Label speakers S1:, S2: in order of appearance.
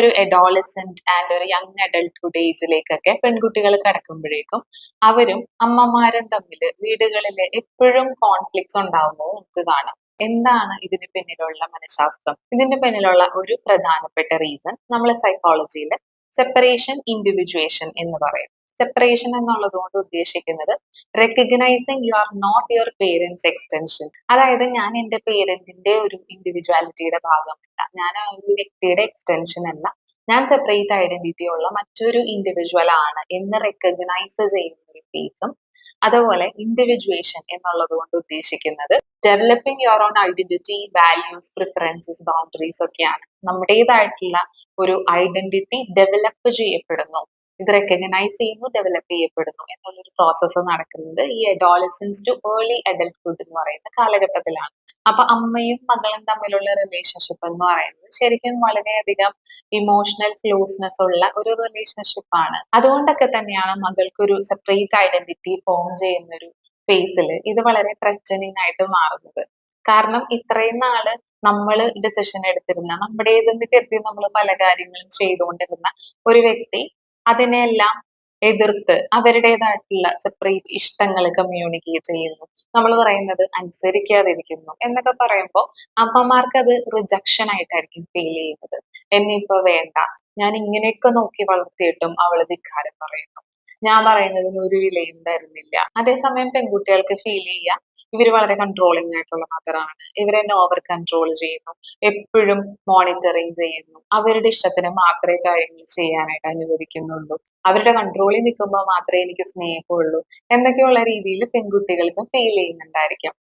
S1: ഒരു adolescent and ഒരു young adulthood ഏജിലേക്കൊക്കെ പെൺകുട്ടികൾ കടക്കുമ്പോഴേക്കും അവരും അമ്മമാരും തമ്മിൽ വീടുകളിൽ എപ്പോഴും കോൺഫ്ലിക്ട്സ് ഉണ്ടാവുന്നത് നമുക്ക് കാണാം. എന്താണ് ഇതിന് പിന്നിലുള്ള മനഃശാസ്ത്രം? ഇതിന്റെ പിന്നിലുള്ള ഒരു പ്രധാനപ്പെട്ട റീസൺ നമ്മൾ സൈക്കോളജിയിൽ സെപ്പറേഷൻ ഇൻഡിവിജ്വേഷൻ എന്ന് പറയും. സെപ്പറേഷൻ എന്നുള്ളത് കൊണ്ട് ഉദ്ദേശിക്കുന്നത് recognising you are not your parents extension അതായത് ഞാൻ എന്റെ പേരന്റിന്റെ ഒരു ഇൻഡിവിജ്വാലിറ്റിയുടെ ഭാഗമല്ല. ഞാൻ ആ ഒരു വ്യക്തിയുടെ എക്സ്റ്റൻഷൻ അല്ല. ഞാൻ സെപ്പറേറ്റ് ഐഡന്റിറ്റി ഉള്ള മറ്റൊരു ഇൻഡിവിജ്വൽ ആണ് എന്ന് റെക്കഗ്നൈസ് ചെയ്യുന്ന ഒരു ഫേസും അതുപോലെ ഇൻഡിവിജ്വേഷൻ എന്നുള്ളത് കൊണ്ട് ഉദ്ദേശിക്കുന്നത് developing your own identity values preferences boundaries ഒക്കെയാണ്. നമ്മുടേതായിട്ടുള്ള ഒരു ഐഡന്റിറ്റി ഡെവലപ്പ് ചെയ്യപ്പെടുന്നു. ഇത് റെക്കഗ്നൈസ് ചെയ്യുന്നു ഡെവലപ്പ് ചെയ്യപ്പെടുന്നു എന്നുള്ളൊരു പ്രോസസ്സ് നടക്കുന്നത് ഈ അഡോളസൻസ് ടു ഏർലി അഡൽട്ട്ഹുഡ് എന്ന് പറയുന്ന കാലഘട്ടത്തിലാണ്. അപ്പൊ അമ്മയും മകളും തമ്മിലുള്ള റിലേഷൻഷിപ്പ് എന്ന് പറയുന്നത് ശരിക്കും വളരെയധികം ഇമോഷണൽ ക്ലോസ്നെസ് ഉള്ള ഒരു റിലേഷൻഷിപ്പ് ആണ്. അതുകൊണ്ടൊക്കെ തന്നെയാണ് മകൾക്കൊരു സെപ്പറേറ്റ് ഐഡന്റിറ്റി ഫോം ചെയ്യുന്ന ഒരു ഫേസിൽ ഇത് വളരെ ത്രച്ചനിങ് ആയിട്ട് മാറുന്നത്. കാരണം ഇത്രയും നാൾ നമ്മൾ ഡിസിഷൻ എടുത്തിരുന്ന നമ്മുടേതെന്ന് കരുതി നമ്മൾ പല കാര്യങ്ങളും ചെയ്തുകൊണ്ടിരുന്ന ഒരു വ്യക്തി അതിനെല്ലാം എതിർത്ത് അവരുടേതായിട്ടുള്ള സെപ്പറേറ്റ് ഇഷ്ടങ്ങൾ കമ്മ്യൂണിക്കേറ്റ് ചെയ്യുന്നു. നമ്മൾ പറയുന്നത് അനുസരിക്കാതിരിക്കുന്നു എന്നൊക്കെ പറയുമ്പോൾ അമ്മമാർക്ക് അത് റിജക്ഷൻ ആയിട്ടായിരിക്കും ഫീൽ ചെയ്യുന്നത്. എന്നെ ഇപ്പൊ വേണ്ട. ഞാൻ ഇങ്ങനെയൊക്കെ നോക്കി വളർത്തിയിട്ടും അവൾ ധിക്കാരം പറയുന്നു. ഞാൻ പറയുന്നതിന് ഒരു വിലയും തരുന്നില്ല. അതേസമയം പെൺകുട്ടികൾക്ക് ഫീൽ ചെയ്യാം. ഇവർ വളരെ കൺട്രോളിംഗ് ആയിട്ടുള്ള മദറാണ് ഇവരെന്നെ ഓവർ കൺട്രോൾ ചെയ്യുന്നു. എപ്പോഴും മോണിറ്ററിങ് ചെയ്യുന്നു. അവരുടെ ഇഷ്ടത്തിന് മാത്രമേ കാര്യങ്ങൾ ചെയ്യാനായിട്ട് അനുവദിക്കുന്നുള്ളൂ. അവരുടെ കൺട്രോളിൽ നിൽക്കുമ്പോൾ മാത്രമേ എനിക്ക് സ്നേഹമുള്ളൂ. എന്നൊക്കെയുള്ള രീതിയിൽ പെൺകുട്ടികൾക്കും ഫീൽ ചെയ്യുന്നുണ്ടായിരിക്കാം.